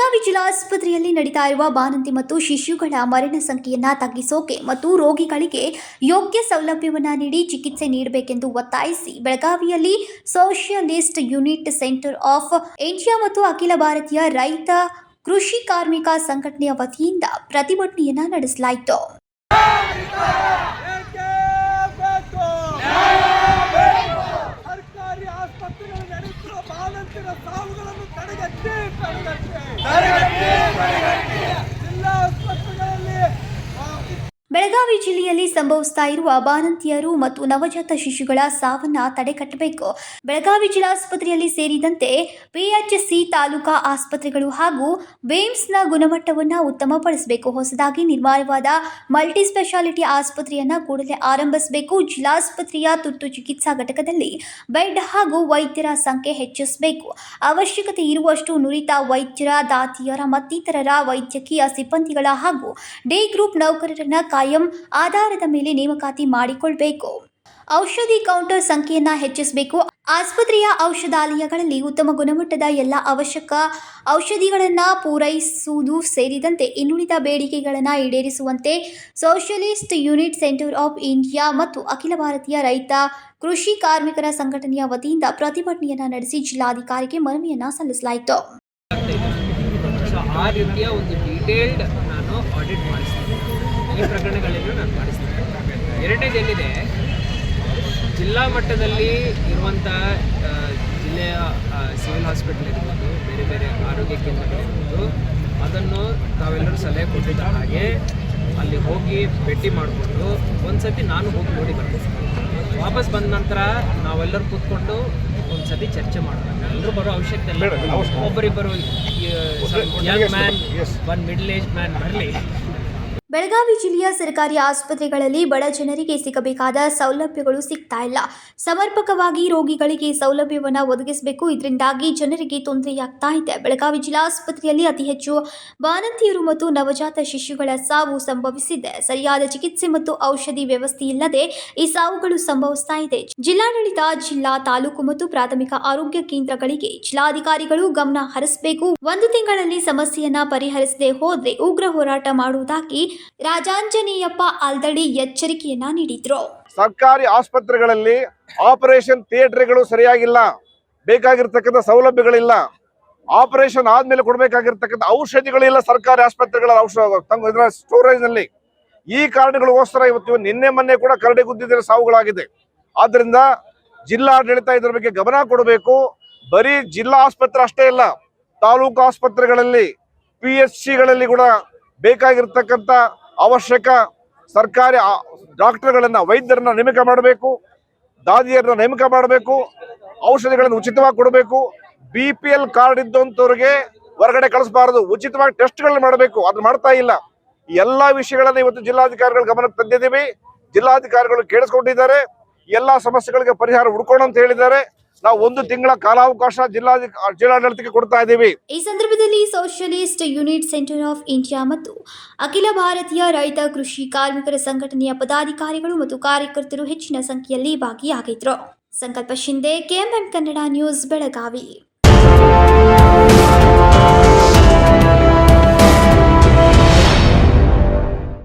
ಬೆಳಗಾವಿ ಜಿಲ್ಲಾಸ್ಪತ್ರೆಯಲ್ಲಿ ನಡೀತಾ ಇರುವ ಬಾಣಂತಿ ಮತ್ತು ಶಿಶುಗಳ ಮರಣ ಸಂಖ್ಯೆಯನ್ನು ತಗ್ಗಿಸೋಕೆ ಮತ್ತು ರೋಗಿಗಳಿಗೆ ಯೋಗ್ಯ ಸೌಲಭ್ಯವನ್ನ ನೀಡಿ ಚಿಕಿತ್ಸೆ ನೀಡಬೇಕೆಂದು ಒತ್ತಾಯಿಸಿ ಬೆಳಗಾವಿಯಲ್ಲಿ Socialist Unit Centre of India ಮತ್ತು ಅಖಿಲ ಭಾರತೀಯ ರೈತ ಕೃಷಿ ಕಾರ್ಮಿಕ ಸಂಘಟನೆಯ ವತಿಯಿಂದ ಪ್ರತಿಭಟನೆಯನ್ನ ನಡೆಸಲಾಯಿತು. ತಡೆಗಟ್ಟಿ ಜಿಲ್ಲಾ ಆಸ್ಪತ್ರೆಗಳಲ್ಲಿ ಆ, ಬೆಳಗಾವಿ ಜಿಲ್ಲೆಯಲ್ಲಿ ಸಂಭವಿಸ್ತಾ ಇರುವ ಬಾಣಂತಿಯರು ಮತ್ತು ನವಜಾತ ಶಿಶುಗಳ ಸಾವನ್ನ ತಡೆಗಟ್ಟಬೇಕು. ಬೆಳಗಾವಿ ಜಿಲ್ಲಾಸ್ಪತ್ರೆಯಲ್ಲಿ ಸೇರಿದಂತೆ ಪಿಎಚ್ಸಿ ತಾಲೂಕಾ ಆಸ್ಪತ್ರೆಗಳು ಹಾಗೂ ಬೇಮ್ಸ್ನ ಗುಣಮಟ್ಟವನ್ನು ಉತ್ತಮಪಡಿಸಬೇಕು. ಹೊಸದಾಗಿ ನಿರ್ಮಾಣವಾದ ಮಲ್ಟಿ ಸ್ಪೆಷಾಲಿಟಿ ಆಸ್ಪತ್ರೆಯನ್ನು ಕೂಡಲೇ ಆರಂಭಿಸಬೇಕು. ಜಿಲ್ಲಾಸ್ಪತ್ರೆಯ ತುರ್ತು ಚಿಕಿತ್ಸಾ ಘಟಕದಲ್ಲಿ ಬೆಡ್ ಹಾಗೂ ವೈದ್ಯರ ಸಂಖ್ಯೆ ಹೆಚ್ಚಿಸಬೇಕು. ಅವಶ್ಯಕತೆ ಇರುವಷ್ಟು ನುರಿತ ವೈದ್ಯರ, ದಾತಿಯರ ಮತ್ತಿತರರ ವೈದ್ಯಕೀಯ ಸಿಬ್ಬಂದಿಗಳ ಹಾಗೂ ಡಿ ಗ್ರೂಪ್ ನೌಕರರನ್ನ ಕಾಯಂ ಆಧಾರದ ಮೇಲೆ ನೇಮಕಾತಿ ಮಾಡಿಕೊಳ್ಬೇಕು. ಔಷಧಿ ಕೌಂಟರ್ ಸಂಖ್ಯೆಯನ್ನ ಹೆಚ್ಚಿಸಬೇಕು. ಆಸ್ಪತ್ರೆಯ ಔಷಧಾಲಯಗಳಲ್ಲಿ ಉತ್ತಮ ಗುಣಮಟ್ಟದ ಎಲ್ಲ ಅವಶ್ಯಕ ಔಷಧಿಗಳನ್ನು ಪೂರೈಸುವುದು ಸೇರಿದಂತೆ ಇನ್ನುಳಿದ ಬೇಡಿಕೆಗಳನ್ನು ಈಡೇರಿಸುವಂತೆ Socialist Unit Centre of India ಮತ್ತು ಅಖಿಲ ಭಾರತೀಯ ರೈತ ಕೃಷಿ ಕಾರ್ಮಿಕರ ಸಂಘಟನೆಯ ವತಿಯಿಂದ ಪ್ರತಿಭಟನೆಯನ್ನ ನಡೆಸಿ ಜಿಲ್ಲಾಧಿಕಾರಿಗೆ ಮನವಿಯನ್ನ ಸಲ್ಲಿಸಲಾಯಿತು. ನಾನು ಆಡಿಟ್ ಮಾಡಿಸ್ತೀನಿ. ಈ ಪ್ರಕರಣಗಳನ್ನು ನಾನು ಮಾಡಿಸ್ತೀನಿ. ಎರಡನೇದು ಏನಿದೆ ಜಿಲ್ಲಾ ಮಟ್ಟದಲ್ಲಿ ಇರುವಂಥ ಜಿಲ್ಲೆಯ ಸಿವಿಲ್ ಹಾಸ್ಪಿಟಲ್ ಇರ್ಬೋದು, ಬೇರೆ ಬೇರೆ ಆರೋಗ್ಯ ಕೇಂದ್ರಗಳಿರ್ಬೋದು ಅದನ್ನು ತಾವೆಲ್ಲರೂ ಸಲಹೆ ಕೊಟ್ಟಿದ್ದ ಹಾಗೆ ಅಲ್ಲಿ ಹೋಗಿ ಭೇಟಿ ಮಾಡಿಕೊಂಡು ಒಂದು ಸತಿ ನಾನು ಹೋಗಿ ನೋಡಿ ಬರ್ತೀನಿ ವಾಪಸ್ ಬಂದ ನಂತರ ನಾವೆಲ್ಲರೂ ಕೂತ್ಕೊಂಡು ಒಂದು ಸತಿ ಚರ್ಚೆ ಮಾಡೋಣ ಎಲ್ಲರೂ ಬರೋ ಅವಶ್ಯಕತೆ ಇಲ್ಲ. ಒಬ್ಬರಿಬ್ಬರು young man one middle age man ಬರಲಿ. ಬೆಳಗಾವಿ ಜಿಲ್ಲೆಯ ಸರ್ಕಾರಿ ಆಸ್ಪತ್ರೆಗಳಲ್ಲಿ ಬಡ ಜನರಿಗೆ ಸಿಗಬೇಕಾದ ಸೌಲಭ್ಯಗಳು ಸಿಗ್ತಾ ಇಲ್ಲ. ಸಮರ್ಪಕವಾಗಿ ರೋಗಿಗಳಿಗೆ ಸೌಲಭ್ಯವನ್ನು ಒದಗಿಸಬೇಕು. ಇದರಿಂದಾಗಿ ಜನರಿಗೆ ತೊಂದರೆಯಾಗ್ತಾ ಇದೆ. ಬೆಳಗಾವಿ ಜಿಲ್ಲಾಸ್ಪತ್ರೆಯಲ್ಲಿ ಅತಿ ಹೆಚ್ಚು ಬಾಣಂತಿಯರು ಮತ್ತು ನವಜಾತ ಶಿಶುಗಳ ಸಾವು ಸಂಭವಿಸಿದೆ. ಸರಿಯಾದ ಚಿಕಿತ್ಸೆ ಮತ್ತು ಔಷಧಿ ವ್ಯವಸ್ಥೆ ಇಲ್ಲದೆ ಈ ಸಾವುಗಳು ಸಂಭವಿಸ್ತಾ ಇದೆ. ಜಿಲ್ಲಾಡಳಿತ, ಜಿಲ್ಲಾ ತಾಲೂಕು ಮತ್ತು ಪ್ರಾಥಮಿಕ ಆರೋಗ್ಯ ಕೇಂದ್ರಗಳಿಗೆ ಜಿಲ್ಲಾಧಿಕಾರಿಗಳು ಗಮನ ಹರಿಸಬೇಕು. ಒಂದು ತಿಂಗಳಲ್ಲಿ ಸಮಸ್ಯೆಯನ್ನ ಪರಿಹರಿಸದೆ ಹೋದ್ರೆ ಉಗ್ರ ಹೋರಾಟ ಮಾಡುವುದಾಗಿ ರಾಜಾಂಜನೇಯಪ್ಪ ಆಲ್ದಡಿ ಎಚ್ಚರಿಕೆಯನ್ನ ನೀಡಿದ್ರು. ಸರ್ಕಾರಿ ಆಸ್ಪತ್ರೆಗಳಲ್ಲಿ ಆಪರೇಷನ್ ಥಿಯೇಟರ್ಗಳು ಸರಿಯಾಗಿಲ್ಲ. ಬೇಕಾಗಿರ್ತಕ್ಕಂಥ ಸೌಲಭ್ಯಗಳಿಲ್ಲ. ಆಪರೇಷನ್ ಆದ್ಮೇಲೆ ಕೊಡಬೇಕಾಗಿರ್ತಕ್ಕಂಥ ಔಷಧಿಗಳಿಲ್ಲ ಸರ್ಕಾರಿ ಆಸ್ಪತ್ರೆಗಳ ಔಷಧ ಸ್ಟೋರೇಜ್ನಲ್ಲಿ ಈ ಕಾರಣಗಳಿಗೋಸ್ಕರ ಇವತ್ತು ನಿನ್ನೆ ಮೊನ್ನೆ ಕೂಡ ಕರಡಿ ಗುದ್ದಿದ್ರೆ ಸಾವುಗಳಾಗಿದೆ. ಆದ್ರಿಂದ ಜಿಲ್ಲಾಡಳಿತ ಇದರ ಬಗ್ಗೆ ಗಮನ ಕೊಡಬೇಕು. ಬರೀ ಜಿಲ್ಲಾ ಆಸ್ಪತ್ರೆ ಅಷ್ಟೇ ಇಲ್ಲ, ತಾಲೂಕು ಆಸ್ಪತ್ರೆಗಳಲ್ಲಿ ಪಿ ಎಚ್ ಸಿಗಳಲ್ಲಿ ಕೂಡ ಬೇಕಾಗಿರ್ತಕ್ಕಂಥ ಅವಶ್ಯಕ ಸರ್ಕಾರಿ ಡಾಕ್ಟರ್ಗಳನ್ನು, ವೈದ್ಯರನ್ನ ನೇಮಕ ಮಾಡಬೇಕು, ದಾದಿಯರನ್ನ ನೇಮಕ ಮಾಡಬೇಕು, ಔಷಧಿಗಳನ್ನು ಉಚಿತವಾಗಿ ಕೊಡಬೇಕು ಬಿ ಪಿ ಎಲ್ ಕಾರ್ಡ್ ಇದ್ದಂಥವ್ರಿಗೆ ಹೊರಗಡೆ ಕಳಿಸಬಾರದು, ಉಚಿತವಾಗಿ ಟೆಸ್ಟ್ಗಳನ್ನ ಮಾಡಬೇಕು ಅದು ಮಾಡ್ತಾ ಇಲ್ಲ. ಎಲ್ಲಾ ವಿಷಯಗಳನ್ನ ಇವತ್ತು ಜಿಲ್ಲಾಧಿಕಾರಿಗಳ ಗಮನಕ್ಕೆ ತಂದಿದ್ದೀವಿ, ಜಿಲ್ಲಾಧಿಕಾರಿಗಳು ಕೇಳಿಸ್ಕೊಂಡಿದ್ದಾರೆ ಎಲ್ಲಾ ಸಮಸ್ಯೆಗಳಿಗೆ ಪರಿಹಾರ ಹುಡ್ಕೋಣ ಅಂತ ಹೇಳಿದ್ದಾರೆ. ನಾವು ಒಂದು ತಿಂಗಳ ಕಾಲಾವಕಾಶ ಜಿಲ್ಲಾ ಜಿಲ್ಲಾಡಳಿತಕ್ಕೆ ಕೊಡ್ತಾ ಇದ್ದೀವಿ. ಈ ಸಂದರ್ಭದಲ್ಲಿ Socialist Unit Centre of India ಮತ್ತು ಅಖಿಲ ಭಾರತೀಯ ರೈತ ಕೃಷಿ ಕಾರ್ಮಿಕರ ಸಂಘಟನೆಯ ಪದಾಧಿಕಾರಿಗಳು ಮತ್ತು ಕಾರ್ಯಕರ್ತರು ಹೆಚ್ಚಿನ ಸಂಖ್ಯೆಯಲ್ಲಿ ಭಾಗಿಯಾಗಿದ್ರು. Sankalp Shinde KMM Kannada news, Belagavi.